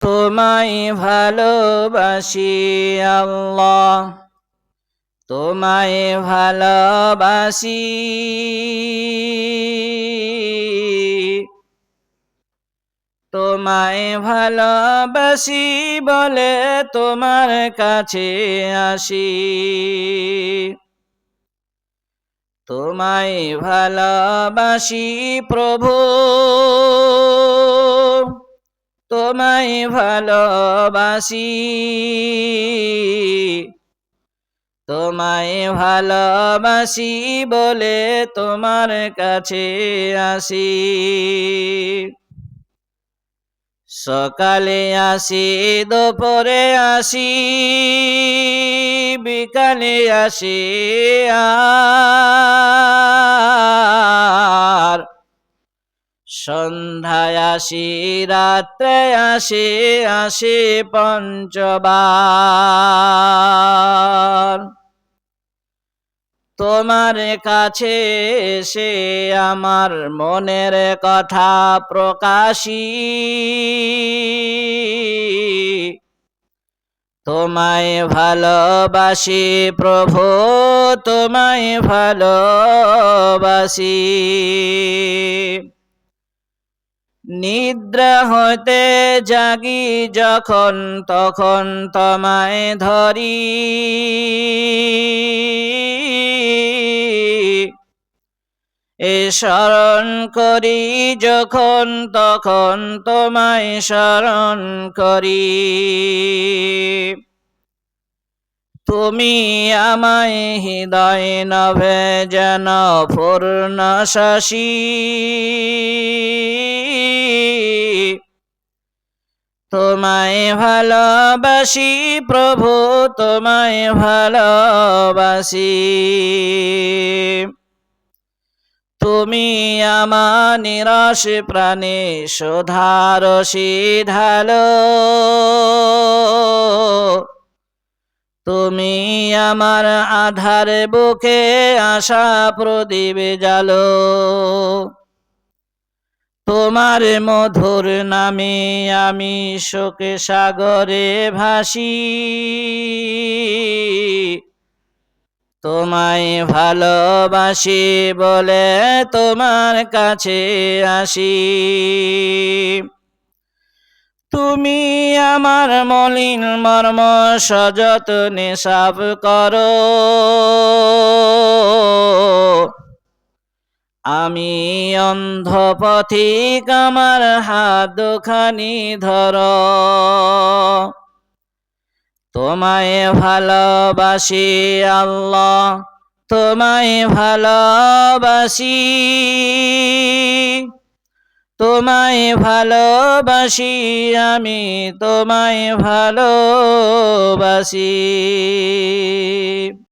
তোমায় ভালোবাসি আল্লাহ। তোমায় ভালোবাসি। তোমায় ভালোবাসি বলে তোমার কাছে আসি। তোমায় ভালোবাসি প্রভু। তোমায় ভালোবাসি। তোমায় ভালোবাসি বলে তোমার কাছে আসি। সকালে আসি, দুপুরে আসি, বিকালে আসি আর সন্ধ্যায় আসি, রাত্রে আসি আসি পঞ্চবার। তোমার কাছে সে আমার মনের কথা প্রকাশী। তোমায় ভালোবাসি প্রভু, তোমায় ভালোবাসি। নিদ্রা হতে জাগি যখন, তখন তোমায় ধরি। এ স্মরণ করি যখন, তখন তোমায় স্মরণ করি। তুমি আমায় হৃদয় নভে যেন পূর্ণ শশী তোমায় ভালোবাসি প্রভু, তোমায় ভালোবাসি। তুমি আমার নিরাশ প্রাণে শোধারসি ঢালো। তুমি আমার আধার বুকে আশা প্রদীপ জালো তোমার মধুর নামে আমি শোকে সাগরে ভাসি। তোমায় ভালোবাসি বলে তোমার কাছে আসি। তুমি আমার মলিন মর্ম সযত্নে সাফ করো। আমি অন্ধ পথিক আমার হাত খানি ধর। তোমায় ভালোবাসি আল্লাহ, তোমায় ভালোবাসি। তোমায় ভালোবাসি আমি তোমায় ভালোবাসি।